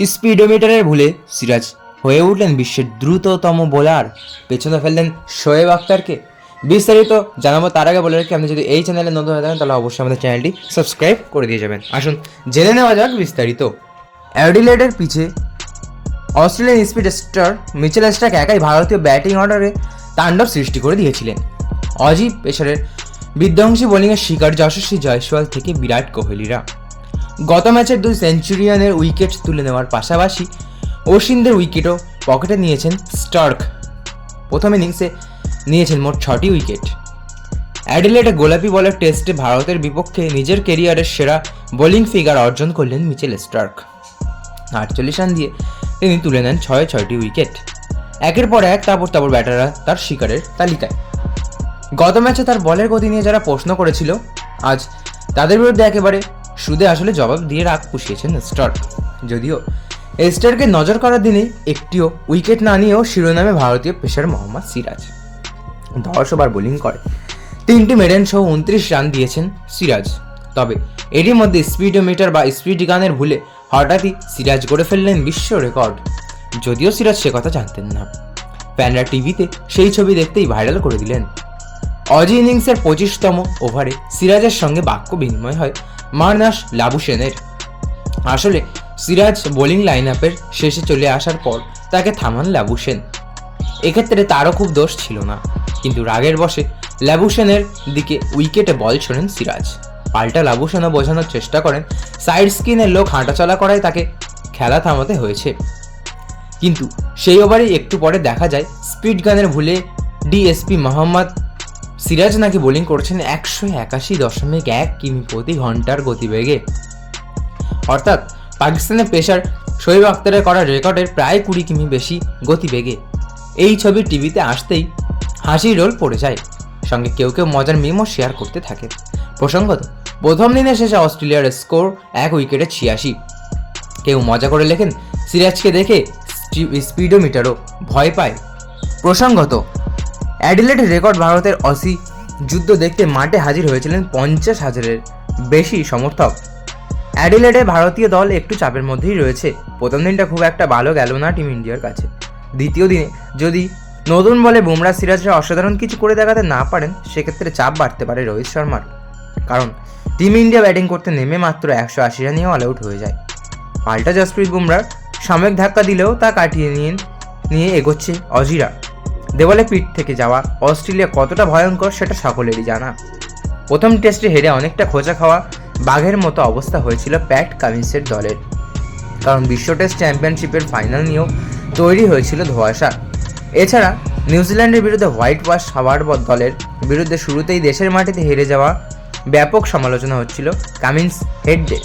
স্পিডোমিটারের ভুলে সিরাজ হয়ে উঠলেন বিশ্বের দ্রুততম বোলার। পেছনে ফেললেন শোয়েব আক্তারকে বিস্তারিত জানাব তার আগে বলে রাখি, আপনি যদি এই চ্যানেলে নতুন হয়ে থাকেন, তাহলে অবশ্যই আমাদের চ্যানেলটি সাবস্ক্রাইব করে দিয়ে যাবেন। আসুন, জেনে নেওয়া যাক বিস্তারিত। অ্যাডিলেডের পিছে Australian speed star Mitchell Starc একাই ভারতীয় ব্যাটিং অর্ডারে তাণ্ডব সৃষ্টি করে দিয়েছিলেন। অজি পেশারের বিধ্বংসী বোলিংয়ের শিকার যশস্বী জয়সওয়াল থেকে বিরাট কোহলিরা। গত ম্যাচের দুই সেঞ্চুরিয়ানের উইকেট তুলে নেওয়ার পাশাপাশি অশ্বিনদের উইকেটও পকেটে নিয়েছেন স্টার্ক। প্রথম ইনিংসে নিয়েছেন মোট ছটি উইকেট। অ্যাডিলেটে গোলাপি বলের টেস্টে ভারতের বিপক্ষে নিজের কেরিয়ারের সেরা বোলিং ফিগার অর্জন করলেন মিচেল স্টার্ক। আটচল্লিশ রান দিয়ে তিনি তুলে নেন ছয়, ছয়টি উইকেট। একের পর এক তারপর তারপর ব্যাটাররা তার শিকারের তালিকায়। গত ম্যাচে তার বলের গতি নিয়ে যারা প্রশ্ন করেছিল, আজ তাদের বিরুদ্ধে একেবারে সুদে আসলে জবাব দিয়ে রাগ পুষিয়েছেন স্টার্ক। যদিও স্টারকে নজর করার দিনে একটিও উইকেট না নিয়েও শিরোনামে ভারতীয় পেসার মোহাম্মদ সিরাজ। দশ ওভার বোলিং করে। তিনটি মেডেন সহ উনত্রিশ রান দিয়েছেন সিরাজ। তবে এরই মধ্যে স্পিডোমিটার বা স্পিড গানের ভুলে হঠাৎই সিরাজ গড়ে ফেললেন বিশ্ব রেকর্ড। যদিও সিরাজ সে কথা জানতেন না। প্যানরা টিভিতে সেই ছবি দেখতেই ভাইরাল করে দিলেন। অজি ইনিংসের পঁচিশতম ওভারে সিরাজের সঙ্গে বাক্য বিনিময় হয় মারনাস লাবুসেনের আসলে সিরাজ বোলিং লাইন আপের শেষে চলে আসার পর তাকে থামান লাবুসেন এক্ষেত্রে তারও খুব দোষ ছিল না, কিন্তু রাগের বসে লাবুসেনের দিকে উইকেটে বল ছোড়েন সিরাজ। পাল্টা লাবুসেনও বোঝানোর চেষ্টা করেন সাইড স্কিনের লোক হাঁটাচলা করায় তাকে খেলা থামাতে হয়েছে। কিন্তু সেই ওভারেই একটু পরে দেখা যায় স্পিড গানের ভুলে ডিএসপি মোহাম্মদ সিরাজ নাকি বোলিং করছেন একশো একাশি দশমিক এক কিমি প্রতি ঘণ্টার গতিবেগে। অর্থাৎ পাকিস্তানের পেশার শোয়েব আক্তারের করা রেকর্ডের প্রায় কুড়ি কিমি বেশি গতিবেগে। এই ছবি টিভিতে আসতেই হাসির রোল পড়ে যায়। সঙ্গে কেউ কেউ মজার মিমও শেয়ার করতে থাকে প্রসঙ্গত, প্রথম দিনের শেষে অস্ট্রেলিয়ার স্কোর এক উইকেটে ছিয়াশি। কেউ মজা করে লেখেন, সিরাজকে দেখে স্পিডোমিটারও ভয় পায়। প্রসঙ্গত অ্যাডিলেড রেকর্ড ভারতের অসি যুদ্ধ দেখতে মাঠে হাজির হয়েছিলেন পঞ্চাশ হাজারের বেশি সমর্থক। অ্যাডিলেডে ভারতীয় দল একটু চাপের মধ্যেই রয়েছে। প্রথম দিনটা খুব একটা ভালো গেল না টিম ইন্ডিয়ার কাছে। দ্বিতীয় দিনে যদি নতুন বলে বুমরা সিরাজরা অসাধারণ কিছু করে দেখাতে না পারেন, সেক্ষেত্রে চাপ বাড়তে পারে রোহিত শর্মার। কারণ টিম ইন্ডিয়া ব্যাটিং করতে নেমে মাত্র একশো আশি রানেও অল আউট হয়ে যায়। পাল্টা জসপ্রীত বুমরার সাময়িক ধাক্কা দিলেও তা কাটিয়ে নিয়ে নিয়ে এগোচ্ছে অজিরা। দেওয়ালে পিঠ থেকে যাওয়া অস্ট্রেলিয়া কতটা ভয়ঙ্কর সেটা সকলেরই জানা। প্রথম টেস্টে হেরে অনেকটা খোঁচা খাওয়া বাঘের মতো অবস্থা হয়েছিল প্যাট কামিন্সের দলের। কারণ বিশ্ব টেস্ট চ্যাম্পিয়নশিপের ফাইনাল নিয়েও তৈরি হয়েছিল ধোঁয়াশা। এছাড়া নিউজিল্যান্ডের বিরুদ্ধে হোয়াইট ওয়াশ হওয়ার দলের বিরুদ্ধে শুরুতেই দেশের মাটিতে হেরে যাওয়া ব্যাপক সমালোচনা হচ্ছিল কামিন্স হেডডে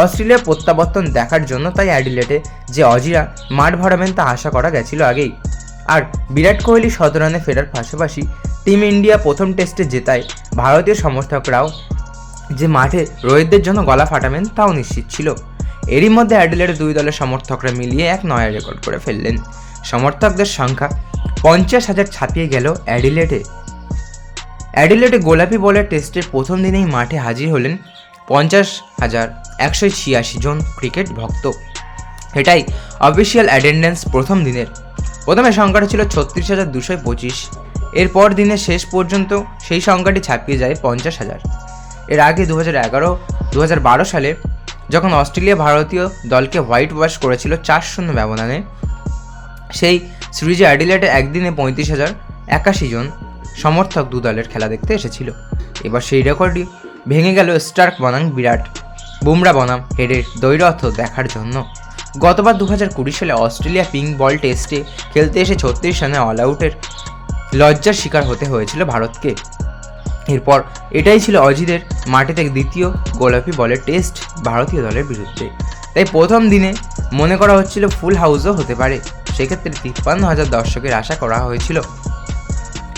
অস্ট্রেলিয়ার প্রত্যাবর্তন দেখার জন্য তাই অ্যাডিলেটে যে অজিরা মাঠ ভরাবেন তা আশা করা গেছিল আগেই। আর বিরাট কোহলি শত রানে ফেরার পাশাপাশি টিম ইন্ডিয়া প্রথম টেস্টে জেতায়। ভারতীয় সমর্থকরাও যে মাঠে রোহিতদের জন্য গলা ফাটাবেন, তাও নিশ্চিত ছিল। এরই মধ্যে অ্যাডিলেটের দুই দলের সমর্থকরা মিলিয়ে এক নয়া রেকর্ড করে ফেললেন। সমর্থকদের সংখ্যা পঞ্চাশ হাজার ছাপিয়ে গেল অ্যাডিলেটে। অ্যাডিলেটে গোলাপি বলের টেস্টের প্রথম দিনেই মাঠে হাজির হলেন পঞ্চাশ হাজার একশো ছিয়াশি জন ক্রিকেট ভক্ত। এটাই অফিসিয়াল অ্যাটেন্ডেন্স প্রথম দিনের। প্রথমে সংখ্যাটা ছিল ছত্রিশ হাজার দুশো পঁচিশ। এরপর দিনের শেষ পর্যন্ত সেই সংখ্যাটি ছাপিয়ে যায় পঞ্চাশ হাজার। এর আগে দু হাজার এগারো দু হাজার বারো সালে যখন অস্ট্রেলিয়া ভারতীয় দলকে হোয়াইট ওয়াশ করেছিল চার শূন্য ব্যবধানে, সেই সিরিজে অ্যাডিলেটে একদিনে পঁয়ত্রিশ হাজার একাশি জন সমর্থক দু দলের খেলা দেখতে এসেছিল। এবার সেই রেকর্ডটি ভেঙে গেল স্টার্ক বনাম বিরাট বুমরা বনাম হেডের দৈরথ দেখার জন্য। গতবার দু হাজার কুড়ি সালে অস্ট্রেলিয়া পিঙ্ক বল টেস্টে খেলতে এসে ছত্রিশ রানে অল আউটের লজ্জার শিকার হতে হয়েছিল ভারতকে। এরপর এটাই ছিল অজিদের মাটিতে দ্বিতীয় গোলাপি বলের টেস্ট ভারতীয় দলের বিরুদ্ধে। তাই প্রথম দিনে মনে করা হচ্ছিল ফুল হাউসও হতে পারে। সেক্ষেত্রে তিপ্পান্ন হাজার দর্শকের আশা করা হয়েছিল।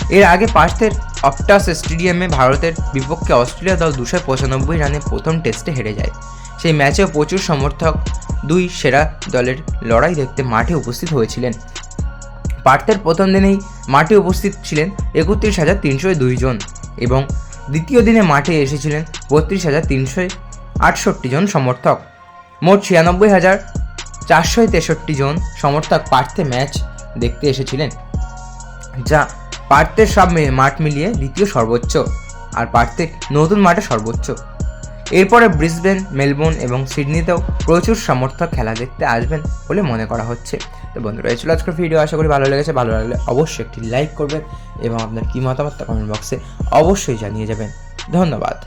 এর আগে পার্থের অপটাস স্টেডিয়ামে ভারতের বিপক্ষে অস্ট্রেলিয়া দল দুশো পঁচানব্বই রানে প্রথম টেস্টে হেরে যায়। সেই ম্যাচেও প্রচুর সমর্থক দুই সেরা দলের লড়াই দেখতে মাঠে উপস্থিত হয়েছিলেন। পার্থের প্রথম দিনেই মাঠে উপস্থিত ছিলেন একত্রিশ হাজার তিনশো জন এবং দ্বিতীয় দিনে মাঠে এসেছিলেন বত্রিশ হাজার তিনশো আটষট্টি জন সমর্থক। মোট ছিয়ানব্বই হাজার চারশো তেষট্টি জন সমর্থক পার্থে ম্যাচ দেখতে এসেছিলেন, যা পার্থের সব মাঠ মিলিয়ে দ্বিতীয় সর্বোচ্চ আর পার্থে নতুন মাঠে সর্বোচ্চ। এরপরে ব্রিসবেন, মেলবোর্ন এবং সিডনিতেও প্রচুর সমর্থক খেলা দেখতে আসবেন বলে মনে করা হচ্ছে। তো বন্ধুরা, এই ছিল আজকের ভিডিও। আশা করি ভালো লেগেছে। ভালো লাগলে অবশ্যই একটি লাইক করবেন এবং আপনার কী মতামত কমেন্ট বক্সে অবশ্যই জানিয়ে যাবেন। ধন্যবাদ।